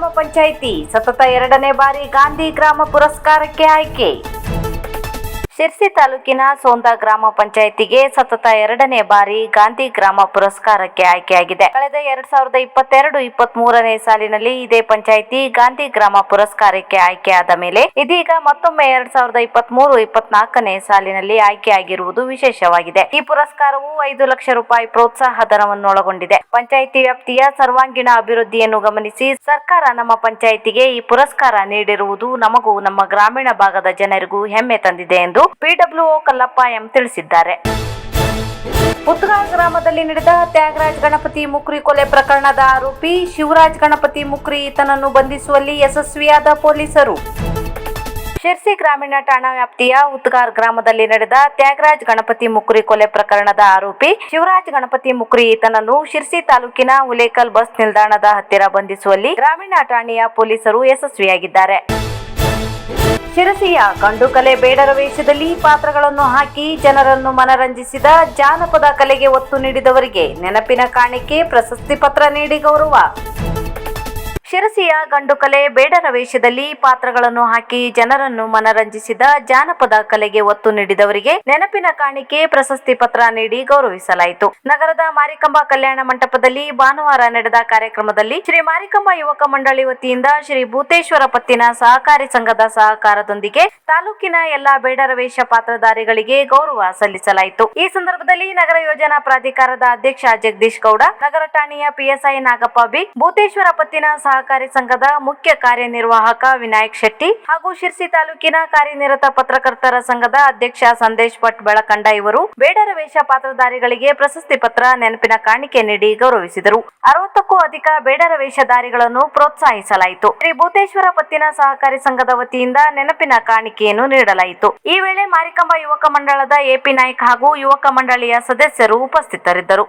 ಪಂಚಾಯಿತಿ ಸತತ ಎರಡನೇ ಬಾರಿ ಗಾಂಧಿ ಗ್ರಾಮ ಪುರಸ್ಕಾರಕ್ಕೆ ಆಯ್ಕೆ. ಶಿರ್ಸಿ ತಾಲೂಕಿನ ಸೋಂದ ಗ್ರಾಮ ಪಂಚಾಯಿತಿಗೆ ಸತತ ಎರಡನೇ ಬಾರಿ ಗಾಂಧಿ ಗ್ರಾಮ ಪುರಸ್ಕಾರಕ್ಕೆ ಆಯ್ಕೆಯಾಗಿದೆ. ಕಳೆದ ಎರಡ್ ಸಾವಿರದ ಇಪ್ಪತ್ತೆರಡು ಇಪ್ಪತ್ತ್ ಮೂರನೇ ಸಾಲಿನಲ್ಲಿ ಇದೇ ಪಂಚಾಯಿತಿ ಗಾಂಧಿ ಗ್ರಾಮ ಪುರಸ್ಕಾರಕ್ಕೆ ಆಯ್ಕೆಯಾದ ಮೇಲೆ ಇದೀಗ ಮತ್ತೊಮ್ಮೆ ಎರಡ್ ಸಾವಿರದ ಇಪ್ಪತ್ತ್ ಮೂರು ಇಪ್ಪತ್ನಾಲ್ಕನೇ ಸಾಲಿನಲ್ಲಿ ಆಯ್ಕೆಯಾಗಿರುವುದು ವಿಶೇಷವಾಗಿದೆ. ಈ ಪುರಸ್ಕಾರವು ಐದು ಲಕ್ಷ ರೂಪಾಯಿ ಪ್ರೋತ್ಸಾಹ ಧನವನ್ನೊಳಗೊಂಡಿದೆ ಪಂಚಾಯಿತಿ ವ್ಯಾಪ್ತಿಯ ಸರ್ವಾಂಗೀಣ ಅಭಿವೃದ್ಧಿಯನ್ನು ಗಮನಿಸಿ ಸರ್ಕಾರ ನಮ್ಮ ಪಂಚಾಯಿತಿಗೆ ಈ ಪುರಸ್ಕಾರ ನೀಡಿರುವುದು ನಮಗೂ ನಮ್ಮ ಗ್ರಾಮೀಣ ಭಾಗದ ಜನರಿಗೂ ಹೆಮ್ಮೆ ತಂದಿದೆ ಎಂದು ಪಿಡಬ್ಲ್ಯೂಒ ಕಲ್ಲಪ್ಪ ಎಂ ತಿಳಿಸಿದ್ದಾರೆ. ಪುತ್ಗಾಳ್ ಗ್ರಾಮದಲ್ಲಿ ನಡೆದ ತ್ಯಾಗರಾಜ್ ಗಣಪತಿ ಮುಕ್ರಿ ಕೊಲೆ ಪ್ರಕರಣದ ಆರೋಪಿ ಶಿವರಾಜ್ ಗಣಪತಿ ಮುಕ್ರಿ ಈತನನ್ನು ಬಂಧಿಸುವಲ್ಲಿ ಯಶಸ್ವಿಯಾದ ಪೊಲೀಸರು. ಶಿರ್ಸಿ ಗ್ರಾಮೀಣ ಠಾಣಾ ವ್ಯಾಪ್ತಿಯ ಉತ್ಗಾರ್ ಗ್ರಾಮದಲ್ಲಿ ನಡೆದ ತ್ಯಾಗರಾಜ್ ಗಣಪತಿ ಮುಕ್ರಿ ಕೊಲೆ ಪ್ರಕರಣದ ಆರೋಪಿ ಶಿವರಾಜ್ ಗಣಪತಿ ಮುಕ್ರಿ ಈತನನ್ನು ಶಿರ್ಸಿ ತಾಲೂಕಿನ ಉಲೇಕಲ್ ಬಸ್ ನಿಲ್ದಾಣದ ಹತ್ತಿರ ಬಂಧಿಸುವಲ್ಲಿ ಗ್ರಾಮೀಣ ಠಾಣೆಯ ಪೊಲೀಸರು ಯಶಸ್ವಿಯಾಗಿದ್ದಾರೆ. ಶಿರಸಿಯ ಕಂಡುಕಲೆ ಬೇಡರ ವೇಷದಲ್ಲಿ ಪಾತ್ರಗಳನ್ನು ಹಾಕಿ ಜನರನ್ನು ಮನರಂಜಿಸಿದ ಜಾನಪದ ಕಲೆಗೆ ಒತ್ತು ನೀಡಿದವರಿಗೆ ನೆನಪಿನ ಕಾಣಿಕೆ ಪ್ರಶಸ್ತಿ ಪತ್ರ ನೀಡಿ ಗೌರವ. ಶಿರಸಿಯ ಗಂಡುಕಲೆ ಬೇಡರ ವೇಷದಲ್ಲಿ ಪಾತ್ರಗಳನ್ನು ಹಾಕಿ ಜನರನ್ನು ಮನರಂಜಿಸಿದ ಜಾನಪದ ಕಲೆಗೆ ಒತ್ತು ನೀಡಿದವರಿಗೆ ನೆನಪಿನ ಕಾಣಿಕೆ ಪ್ರಶಸ್ತಿ ಪತ್ರ ನೀಡಿ ಗೌರವಿಸಲಾಯಿತು. ನಗರದ ಮಾರಿಕಂಬ ಕಲ್ಯಾಣ ಮಂಟಪದಲ್ಲಿ ಭಾನುವಾರ ನಡೆದ ಕಾರ್ಯಕ್ರಮದಲ್ಲಿ ಶ್ರೀ ಮಾರಿಕಂಬ ಯುವಕ ಮಂಡಳಿ ವತಿಯಿಂದ ಶ್ರೀ ಭೂತೇಶ್ವರ ಪತ್ತಿನ ಸಹಕಾರಿ ಸಂಘದ ಸಹಕಾರದೊಂದಿಗೆ ತಾಲೂಕಿನ ಎಲ್ಲಾ ಬೇಡರ ವೇಷ ಪಾತ್ರಧಾರಿಗಳಿಗೆ ಗೌರವ ಸಲ್ಲಿಸಲಾಯಿತು. ಈ ಸಂದರ್ಭದಲ್ಲಿ ನಗರ ಯೋಜನಾ ಪ್ರಾಧಿಕಾರದ ಅಧ್ಯಕ್ಷ ಜಗದೀಶ್ ಗೌಡ, ನಗರ ಠಾಣೆಯ ಪಿಎಸ್ಐ ನಾಗಪ್ಪ ಬಿ, ಭೂತೇಶ್ವರ ಪತ್ತಿನ ಸಹಕಾರಿ ಸಂಘದ ಮುಖ್ಯ ಕಾರ್ಯನಿರ್ವಾಹಕ ವಿನಾಯಕ್ ಶೆಟ್ಟಿ ಹಾಗೂ ಶಿರ್ಸಿ ತಾಲೂಕಿನ ಕಾರ್ಯನಿರತ ಪತ್ರಕರ್ತರ ಸಂಘದ ಅಧ್ಯಕ್ಷ ಸಂದೇಶ್ ಭಟ್ ಬೆಳಕಂಡ ಇವರು ಬೇಡರ ವೇಷ ಪಾತ್ರಧಾರಿಗಳಿಗೆ ಪ್ರಶಸ್ತಿ ಪತ್ರ ನೆನಪಿನ ಕಾಣಿಕೆ ನೀಡಿ ಗೌರವಿಸಿದರು. ಅರವತ್ತಕ್ಕೂ ಅಧಿಕ ಬೇಡರ ವೇಷಧಾರಿಗಳನ್ನು ಪ್ರೋತ್ಸಾಹಿಸಲಾಯಿತು. ಶ್ರೀ ಭೂತೇಶ್ವರ ಪತ್ತಿನ ಸಹಕಾರಿ ಸಂಘದ ವತಿಯಿಂದ ನೆನಪಿನ ಕಾಣಿಕೆಯನ್ನು ನೀಡಲಾಯಿತು. ಈ ವೇಳೆ ಮಾರಿಕಂಬ ಯುವಕ ಮಂಡಳದ ಎಪಿ ನಾಯ್ಕ್ ಹಾಗೂ ಯುವಕ ಮಂಡಳಿಯ ಸದಸ್ಯರು ಉಪಸ್ಥಿತರಿದ್ದರು.